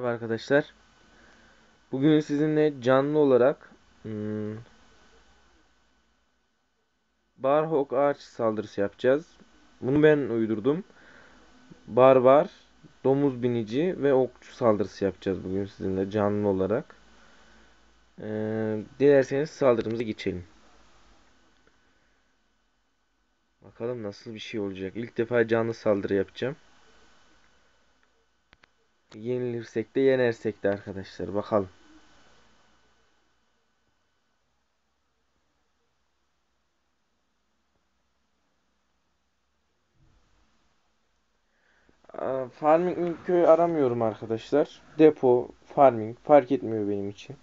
Merhaba arkadaşlar. Bugün sizinle canlı olarak hmm, Barhok ağaç saldırısı yapacağız. Bunu ben uydurdum. Barbar, domuz binici ve okçu saldırısı yapacağız bugün sizinle canlı olarak. Ee, dilerseniz saldırımıza geçelim. Bakalım nasıl bir şey olacak. İlk defa canlı saldırı yapacağım. Yenilirsek de yenersek de arkadaşlar bakalım. Farming köy aramıyorum arkadaşlar. Depo, farming fark etmiyor benim için.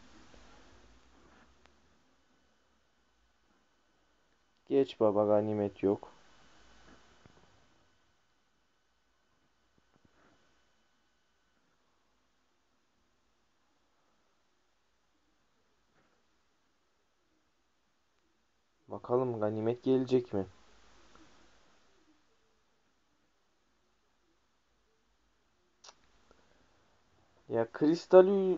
Geç baba ganimet yok. Bakalım ganimet gelecek mi? Ya kristal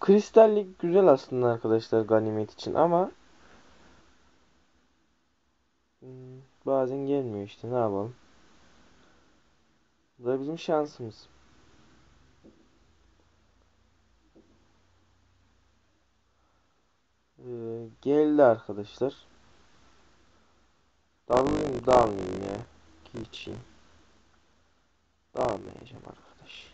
kristallik güzel aslında arkadaşlar ganimet için ama hmm, bazen gelmiyor işte ne yapalım. Bu da bizim şansımız. Ee, geldi arkadaşlar. Dalmayayım dalmayayım ya. Geçeyim. Dalmayacağım arkadaş.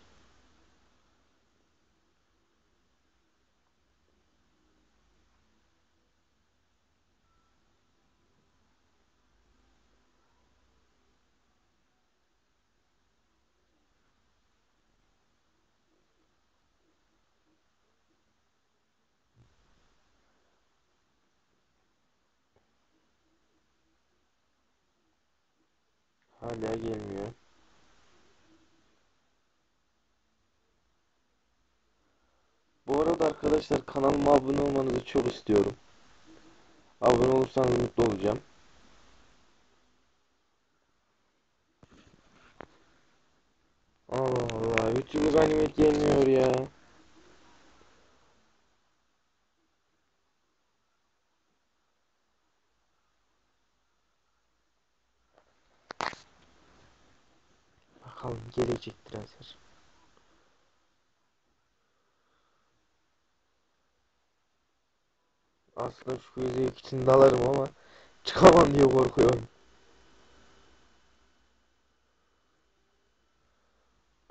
Hala gelmiyor. Bu arada arkadaşlar kanalıma abone olmanızı çok istiyorum. Abone olursanız mutlu olacağım. Allah Allah. YouTube'a ganimet gelmiyor ya. Gelecektir hazır. Aslında şu yüzeyik için dalarım ama çıkamam diye korkuyorum.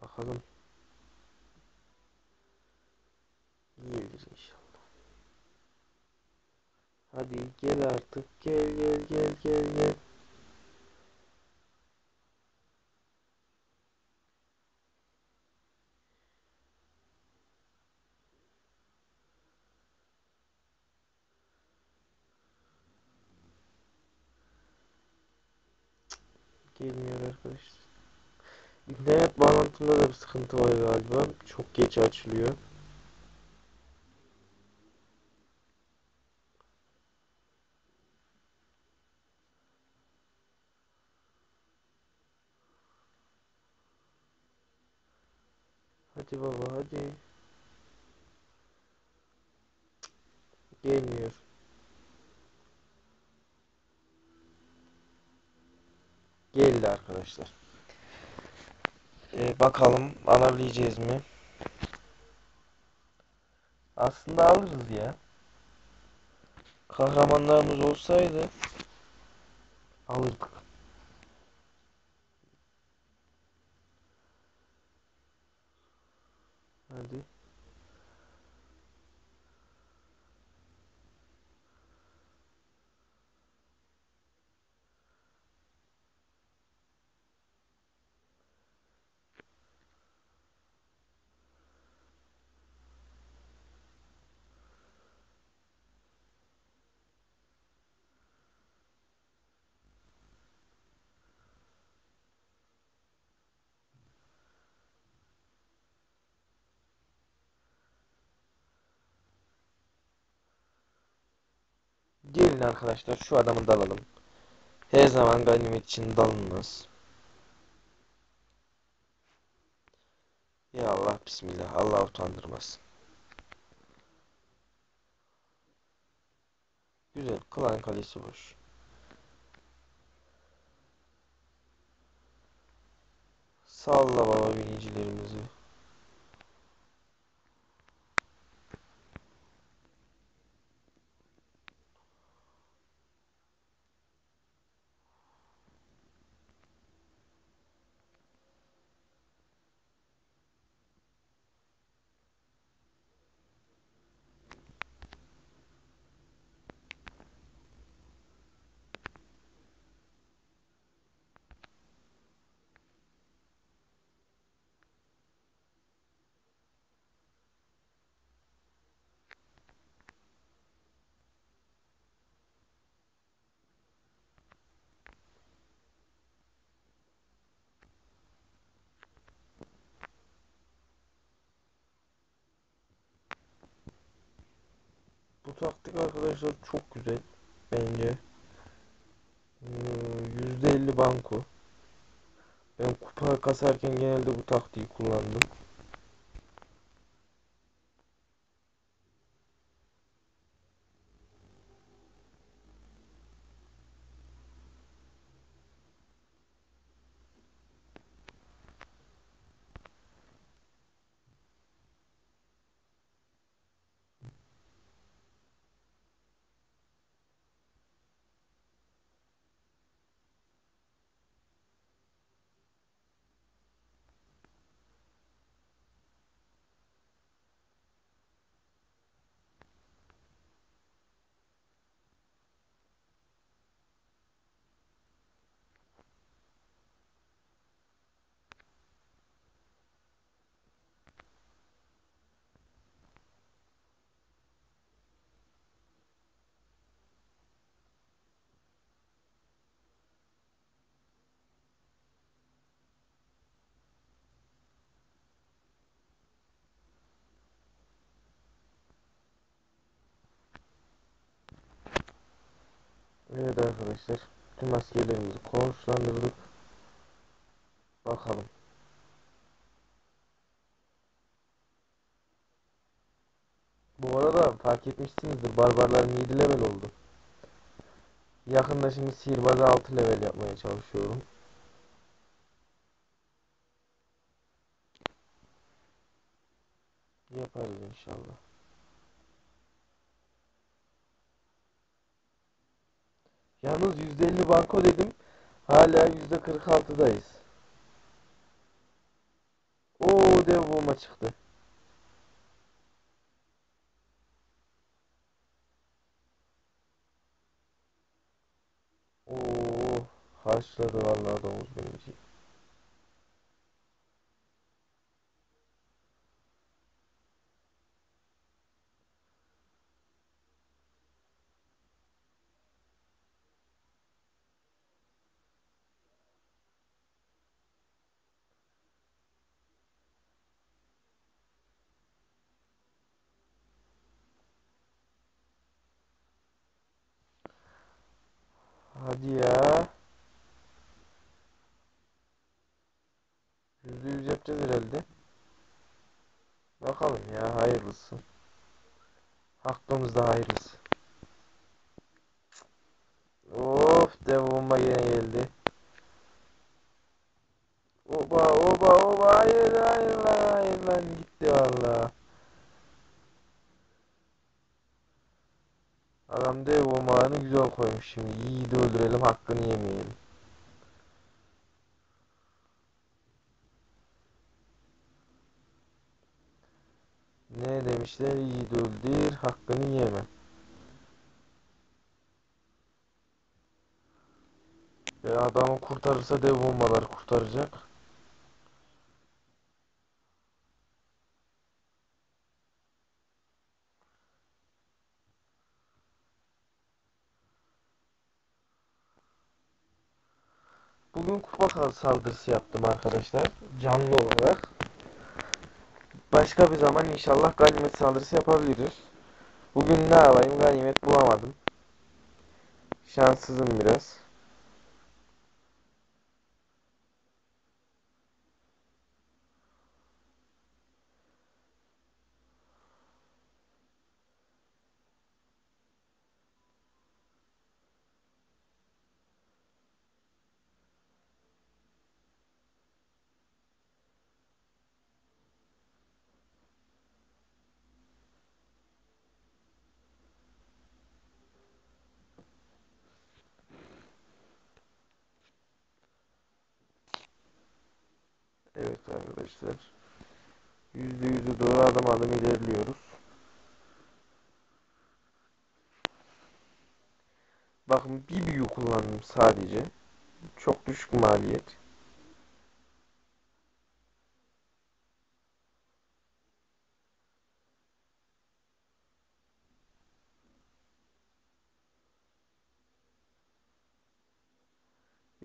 Bakalım. Gelir inşallah. Hadi gel artık. Gel gel gel gel gel. Gelmiyor arkadaşlar. İnternet bağlantımda da bir sıkıntı var galiba. Çok geç açılıyor. Hadi baba hadi. Gelmiyor. Geldi arkadaşlar. Ee, bakalım alabileceğiz mi? Aslında alırız ya. Kahramanlarımız olsaydı alırdık. Hadi. Gelin arkadaşlar şu adamı dalalım. Her zaman ganimet için dalınmaz. Ya Allah bismillah. Allah utandırmasın. Güzel. Klan kalesi boş. Salla baba binicilerimizi. Bu taktik arkadaşlar çok güzel bence. Ee, %50 banko. Ben kupa kasarken genelde bu taktiği kullandım. Evet arkadaşlar. Tüm askerlerimizi konuşlandırdık. Bakalım. Bu arada fark etmişsinizdir. Barbarlarım 7 level oldu. Yakında şimdi sihirbazı 6 level yapmaya çalışıyorum. Yaparız inşallah. Yalnız %50 banko dedim. Hala %46'dayız. Oo dev bomba çıktı. Oo haşladı vallahi domuz benici. Hadi ya. %100 yapacağız herhalde. Bakalım ya hayırlısı. Hakkımızda hayırlısı. Of dev bomba yine geldi. Oba oba oba hayır hayır hayır lan gitti valla. Adam dev bombalarını güzel koymuş şimdi. Yiğidi öldürelim hakkını yemeyelim. Ne demişler? Yiğidi öldür hakkını yeme. Ve adamı kurtarırsa dev bombaları kurtaracak. Bugün kupa saldırısı yaptım arkadaşlar. Canlı olarak. Başka bir zaman inşallah ganimet saldırısı yapabiliriz. Bugün ne yapayım? Ganimet bulamadım. Şanssızım biraz. Evet arkadaşlar. Yüzde yüzü doğru adım adım ilerliyoruz. Bakın bir büyü kullandım sadece. Çok düşük maliyet.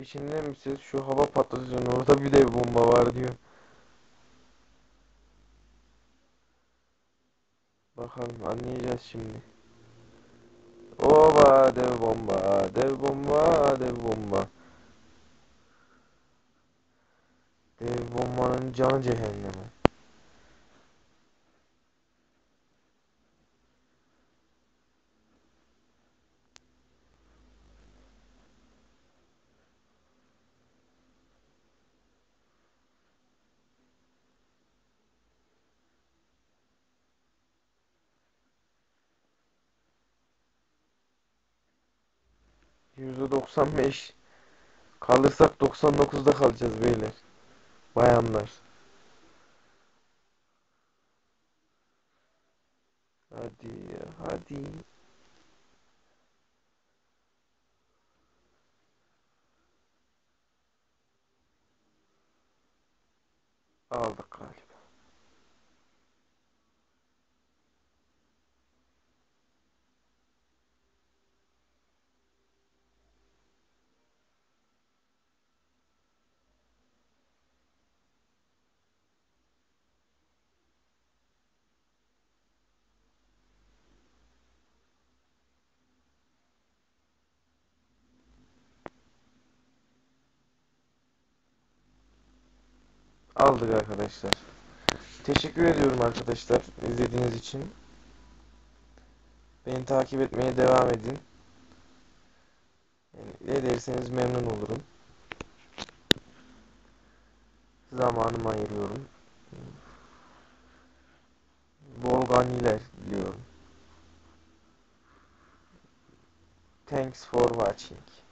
İçinden bir ses şu hava patlatıcının orada bir dev bomba var diyor. Bakalım anlayacağız şimdi. Oba dev bomba, dev bomba, dev bomba. Dev bombanın canı cehenneme. %95 kalırsak 99'da kalacağız beyler. Bayanlar. Hadi ya, hadi. Aldık galiba. Aldık arkadaşlar. Teşekkür ediyorum arkadaşlar izlediğiniz için. Beni takip etmeye devam edin. Yani ne derseniz memnun olurum. Zamanımı ayırıyorum. Bol ganiler diliyorum. Thanks for watching.